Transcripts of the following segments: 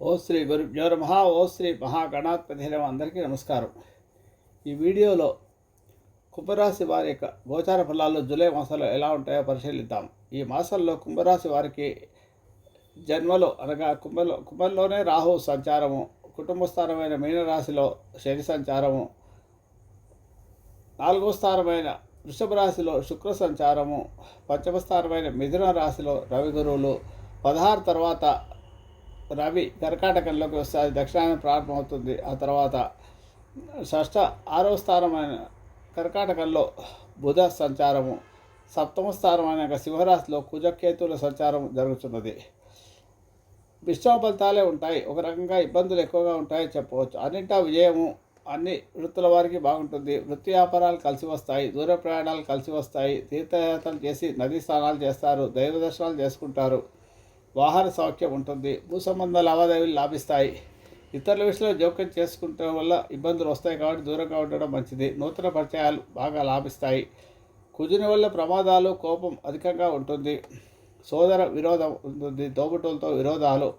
ఓ శ్రీ గురుభ్యో నమ. ఓ శ్రీ మహాగణాధిపతి అందరికీ నమస్కారం. ఈ వీడియోలో కుంభరాశి వారి యొక్క గోచార ఫలాలు జూలై మాసంలో ఎలా ఉంటాయో పరిశీలిద్దాం. ఈ మాసంలో కుంభరాశి వారికి జన్మలో అనగా కుంభలో కుంభంలోనే రాహు సంచారము కుటుంబ స్థానమైన మీనరాశిలో శని సంచారము నాలుగో స్థానమైన వృషభ రాశిలో శుక్ర సంచారము పంచమ స్థానమైన మిథున రాశిలో రవి గురువులు పదహారు తర్వాత రవి కర్కాటకంలోకి వస్తే అది దక్షిణాయన ప్రారంభమవుతుంది. ఆ తర్వాత షష్ట ఆరవ స్థానమైన కర్కాటకంలో బుధ సంచారము సప్తమ స్థానమైన సింహరాశిలో కుజకేతువుల సంచారం జరుగుతున్నది. మిశ్రమ ఫలితాలే ఉంటాయి. ఒక రకంగా ఇబ్బందులు ఎక్కువగా ఉంటాయని చెప్పవచ్చు. అన్నింటా విజయము అన్ని వృత్తుల వారికి బాగుంటుంది. వృత్తి వ్యాపారాలు కలిసి వస్తాయి. దూర ప్రయాణాలు కలిసి వస్తాయి. తీర్థయాత్రలు చేసి నదీ స్నానాలు చేస్తారు. దైవ దర్శనాలు చేసుకుంటారు. వాహన సౌఖ్యం ఉంటుంది. భూ సంబంధ లావాదేవీలు లాభిస్తాయి. ఇతరుల విషయంలో జోక్యం చేసుకుంటే వల్ల ఇబ్బందులు వస్తాయి కాబట్టి దూరంగా ఉండడం మంచిది. నూతన పరిచయాలు బాగా లాభిస్తాయి. కుజుని వల్ల ప్రమాదాలు కోపం అధికంగా ఉంటుంది. సోదర విరోధం ఉంటుంది. తోబుట్టులతో విరోధాలు.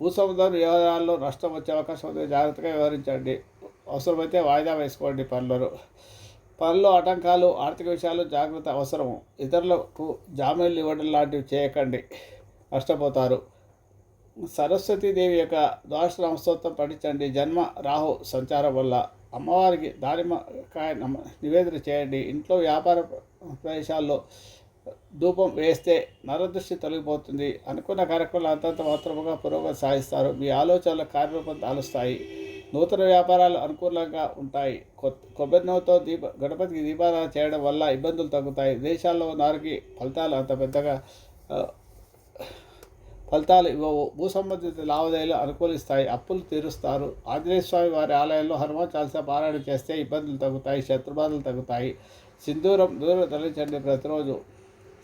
భూసముద్ర వ్యవహారాల్లో నష్టం వచ్చే అవకాశం ఉంది. జాగ్రత్తగా వ్యవహరించండి. అవసరమైతే వాయిదా వేసుకోండి పనులను. పనుల్లో ఆటంకాలు ఆర్థిక విషయాలు జాగ్రత్త అవసరం ఇతరులకు జామీన్లు ఇవ్వడం లాంటివి చేయకండి. నష్టపోతారు. సరస్వతీదేవి యొక్క ద్వాదశ నమస్తోత్రం పఠించండి. జన్మ రాహు సంచారం వల్ల అమ్మవారికి దానిమ్మకాయ నివేదన చేయండి. ఇంట్లో వ్యాపార ప్రదేశాల్లో ధూపం వేస్తే నరదృష్టి తొలగిపోతుంది. అనుకున్న కార్యక్రమాలు అంతంత మాత్రముగా పురోగతి సాధిస్తారు. మీ ఆలోచనలు కార్యరూపం దాలుస్తాయి నూతన వ్యాపారాలు అనుకూలంగా ఉంటాయి. కొత్త కొబ్బరి నవ్వుతో దీప గణపతికి దీపారాధన చేయడం వల్ల ఇబ్బందులు తగ్గుతాయి. దేశాల్లో నారికి ఫలితాలు అంత పెద్దగా ఫలితాలు ఇవ్వవు భూ సంబంధిత లావాదేవీలు అనుకూలిస్తాయి అప్పులు తీరుస్తారు. ఆంజనేయ స్వామి వారి ఆలయంలో హనుమాన్ చాలీసా పారాయణ చేస్తే ఇబ్బందులు తగ్గుతాయి శత్రుబాధలు తగ్గుతాయి. సింధూరం దూరం తరలించండి ప్రతిరోజు.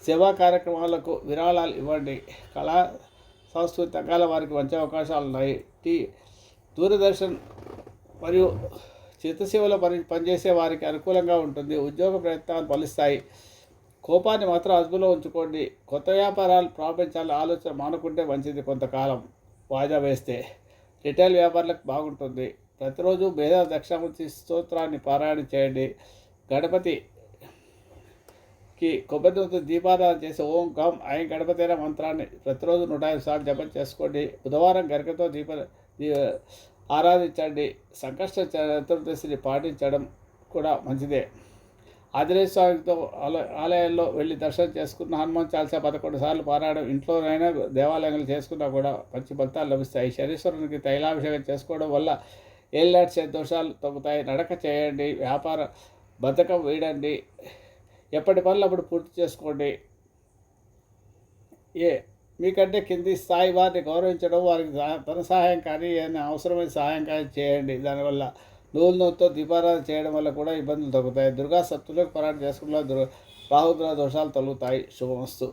సేవా కార్యక్రమాలకు విరాళాలు ఇవ్వండి. కళా సంస్కృతి రంగాల వారికి మంచి అవకాశాలు ఉన్నాయి. టీ. దూరదర్శన్ మరియు చిత్తశివలో పని పనిచేసే వారికి అనుకూలంగా ఉంటుంది. ఉద్యోగ ప్రయత్నాలు ఫలిస్తాయి. కోపాన్ని మాత్రం అదుపులో ఉంచుకోండి. కొత్త వ్యాపారాలు ప్రారంభించాలని ఆలోచన మానుకుంటే మంచిది కొంతకాలం వాయిదా వేస్తే. రిటైల్ వ్యాపారులకు బాగుంటుంది. ప్రతిరోజు భేద దక్షిణామూర్తి స్తోత్రాన్ని పారాయణ చేయండి. గణపతికి కొబ్బరి దీపారాధన చేసి ఓం గం ఐం గణపతి మంత్రాన్ని ప్రతిరోజు నూట ఐదు సార్లు జపం చేసుకోండి. బుధవారం గరికతో దీప ఆరాధించండి. సంకష్ట చతుర్దశిని పాటించడం కూడా మంచిదే. ఆంజనేయ స్వామితో ఆలయాల్లో వెళ్ళి దర్శనం చేసుకున్న హనుమాన్ చాలీసా పదకొండు సార్లు పారాయడం ఇంట్లోనైనా దేవాలయాలు చేసుకున్నా కూడా మంచి ఫలితాలు లభిస్తాయి. శనీశ్వరునికి తైలాభిషేకం చేసుకోవడం వల్ల ఏళ్ళాటి దోషాలు తగ్గుతాయి. నడక చేయండి వ్యాపార బద్ధకం వేయడండి ఎప్పటి పనులు అప్పుడు పూర్తి చేసుకోండి. ఏ మీకంటే కింది స్థాయి వారిని గౌరవించడం వారికి ధన సహాయం కానీ ఏదైనా అవసరమైన సహాయం కానీ చేయండి. దానివల్ల నూలు నూనెతో దీపారాధన చేయడం వల్ల కూడా ఇబ్బందులు తగ్గుతాయి. దుర్గా సప్తులకు పరాటం చేసుకున్న దుర్ రాహుగ్రహ దోషాలు తొలుగుతాయి శుభమస్తు.